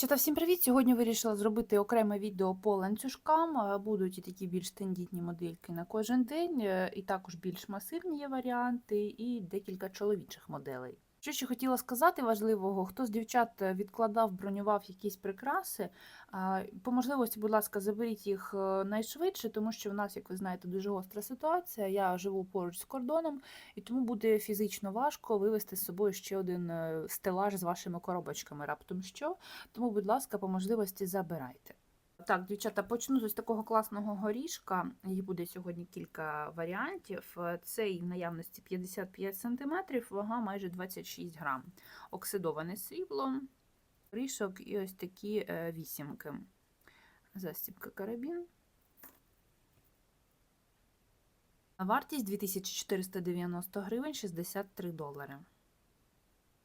Дівчата, всім привіт! Сьогодні вирішила зробити окреме відео по ланцюжкам. Е, Будуть і такі більш тендітні модельки на кожен день, е, і також більш масивні є варіанти, і декілька чоловічих моделей. Що ще хотіла сказати важливого, хто з дівчат е, відкладав, бронював якісь прикраси, по можливості, будь ласка, заберіть їх е, найшвидше, тому що в нас, як ви знаєте, дуже гостра ситуація. Я живу поруч з кордоном, і тому буде фізично важко вивезти з собою ще один е, стелаж з вашими коробочками, раптом що. Тому, будь ласка, по можливості забирайте. Так, дівчата, почну з ось такого класного горішка. Їх буде сьогодні кілька варіантів. Цей в наявності 55 см, вага майже 26 грам. Оксидоване срібло, горішок і ось такі е, вісімки. Застібка карабін. Вартість 2490 гривень 63 долари.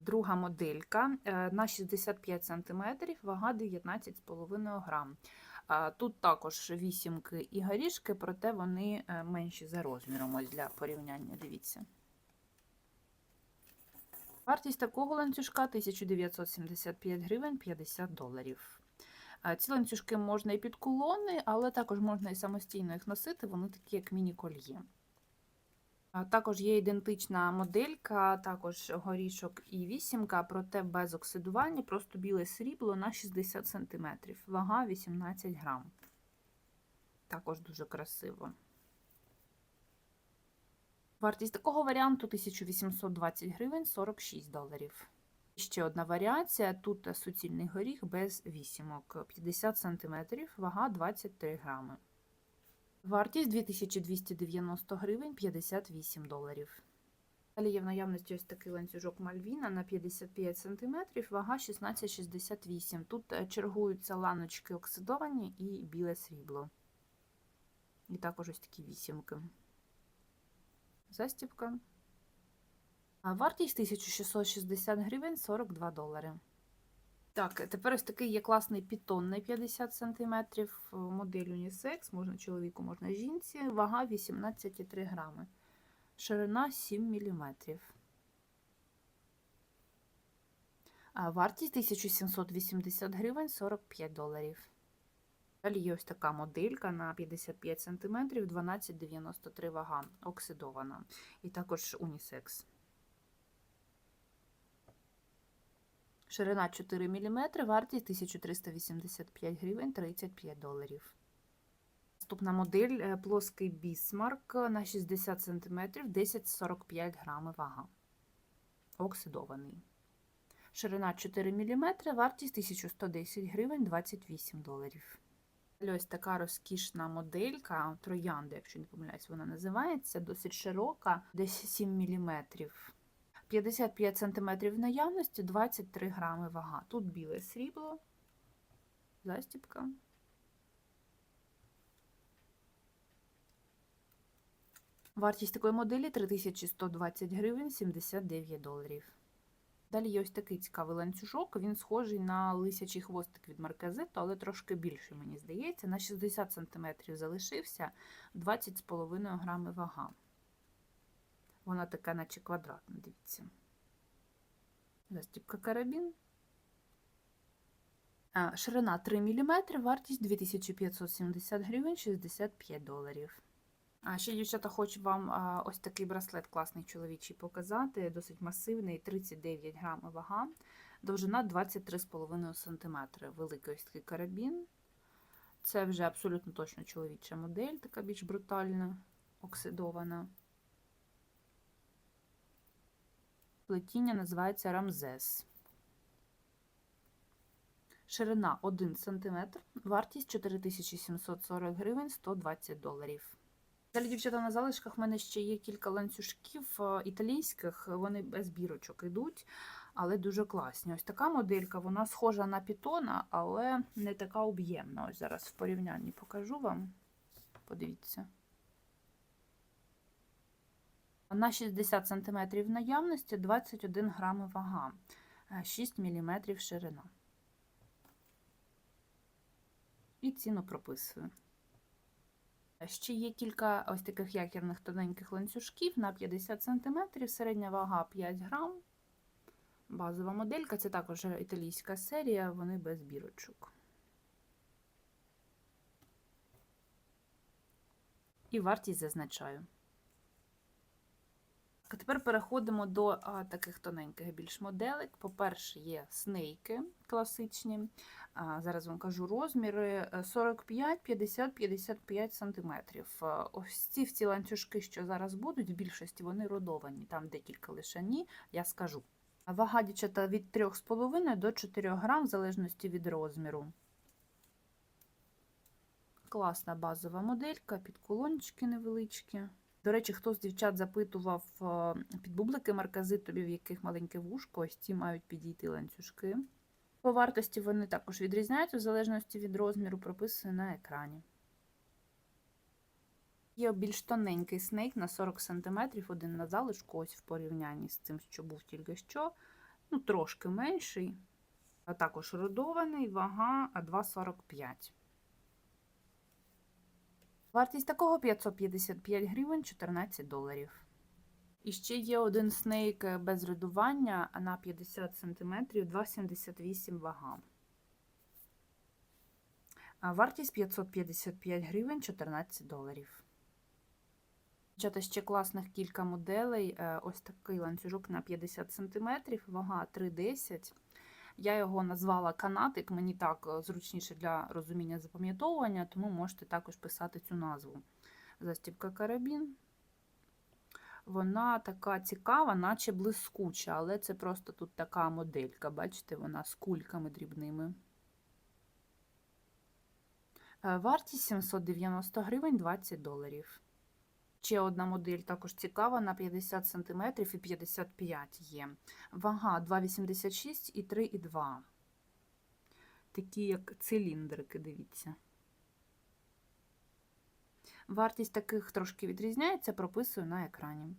Друга моделька е, на 65 см, вага 19,5 грам. Тут також вісімки і горішки, проте вони е, менші за розміром ось для порівняння. Дивіться. Вартість такого ланцюжка 1975 гривень 50 доларів. Ці ланцюжки можна і під кулони, але також можна і самостійно їх носити, вони такі, як міні-кольє. Також є ідентична моделька, також горішок і вісімка, проте без оксидування, просто біле срібло на 60 см, вага 18 грам. Також дуже красиво. Вартість такого варіанту 1820 гривень 46 доларів. Ще одна варіація: тут суцільний горіх без вісімок, 50 см, вага 23 грами. Вартість 2290 гривень 58 доларів. Далі є в наявності ось такий ланцюжок Мальвіна на 55 см, вага 16,68 Тут е, чергуються ланочки оксидовані і біле срібло. І також ось такі вісімки. Застібка. А Вартість 1660 гривень 42 долари. Так, тепер ось такий є класний пітон на 50 см, модель унісекс, можна чоловіку, можна жінці, вага 18,3 грами, ширина 7 мм. А Вартість 1780 гривень 45 доларів. Далі є ось така моделька на 55 см, 12,93 вага, оксидована. І також унісекс. Ширина 4 мм, вартість 1385 гривень 35 доларів. Наступна модель е, плоский бісмарк на 60 см 10,45 грами вага. Оксидований. Ширина 4 мм, вартість 1110 гривень 28 доларів. Ось така розкішна моделька троянда, якщо не помиляюсь, вона називається, досить широка, десь 7 мм. 55 см наявності, 23 грами вага. Тут біле срібло, застібка. Вартість такої моделі 3120 гривень 79 доларів. Далі є ось такий цікавий ланцюжок, він схожий на лисячий хвостик від марказету, але трошки більший, мені здається. На 60 см залишився 20,5 грами вага. Вона така, наче квадратна, дивіться. Застіпка карабін. Ширина 3 мм, вартість 2570 гривень 65 доларів. А ще, дівчата, хочу вам ось такий браслет класний чоловічий показати. Досить масивний, 39 грам вага, довжина 23,5 см. Великий ось такий карабін. Це вже абсолютно точно чоловіча модель, така більш брутальна, оксидована. Плетіння називається рамзес. Ширина 1 см, вартість 4740 гривень 120 доларів. Далі, дівчата, на залишках в мене ще є кілька ланцюжків е, італійських, вони без бірочок йдуть, але дуже класні. Ось така моделька, вона схожа на пітона, але не така об'ємна. Ось зараз в порівнянні покажу вам. Подивіться. На 60 см наявності 21 грами вага, 6 мм ширина. І ціну прописую. Ще є кілька ось таких якірних тоненьких ланцюжків на 50 см, середня вага 5 грам. Базова моделька це також італійська серія, вони без бірочок. І вартість зазначаю. А тепер переходимо до а, таких тоненьких більш моделек. По-перше, є снейки класичні. А, зараз вам кажу розміри е, 45, 50, 55 см. Ось ці всі ланцюжки, що зараз будуть, в більшості вони родовані, там декілька лише ні, я скажу. Вага дівчата від 3,5 до 4 грам, в залежності від розміру. Класна базова моделька, підколончики невеличкі. До речі, хто з дівчат запитував е, під бублики марказитові, в яких маленьке вушко, ось ці мають підійти ланцюжки. По вартості вони також відрізняються в залежності від розміру, прописані на екрані. Є більш тоненький снейк на 40 см, один на залишку, ось в порівнянні з цим, що був тільки що. Ну, трошки менший. А також родований, вага 2,45. Вартість такого 555 гривень 14 доларів. І ще є один снейк без рядування на 50 см, 2,78 вага. Вартість 555 гривень 14 доларів. Дівчата, ще класних кілька моделей. Е, Ось такий ланцюжок на 50 см, вага 3,10 Я його назвала канатик, мені так е, зручніше для розуміння запам'ятовування, тому можете також писати цю назву. Застібка карабін. Вона така цікава, наче блискуча, але це просто тут така моделька. Бачите, вона з кульками дрібними. Е, Вартість 790 гривень 20 доларів. Ще одна модель також цікава на 50 см і 55 є. Вага 2,86 і 3,2. Такі як циліндрики, дивіться. Вартість таких трошки відрізняється, прописую на екрані.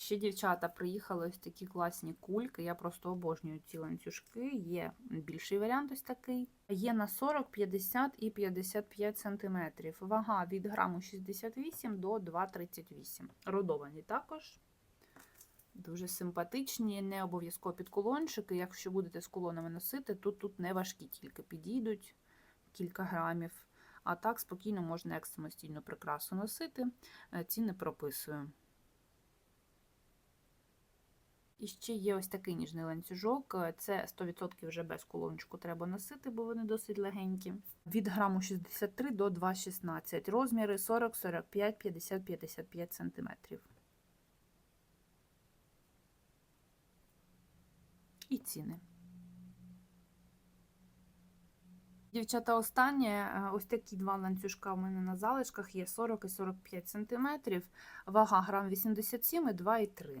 Ще дівчата приїхали ось такі класні кульки. Я просто обожнюю ці ланцюжки. Є більший варіант ось такий. Є на 40, 50 і 55 см. Вага від граму 68 до 2,38. Родовані також. Дуже симпатичні, не обов'язково під кулончики. Якщо будете з кулонами носити, то тут не важкі, тільки підійдуть кілька грамів. А так спокійно можна як самостійну прикрасу носити. Ціни прописую. І ще є ось такий ніжний ланцюжок. Це 100% вже без кулончику треба носити, бо вони досить легенькі. Від граму 63 до 2,16. Розміри 40, 45, 50, 55 см. І ціни. Дівчата, останнє, ось такі два ланцюжка у мене на залишках є 40 і 45 см, вага грам 87 і 2,3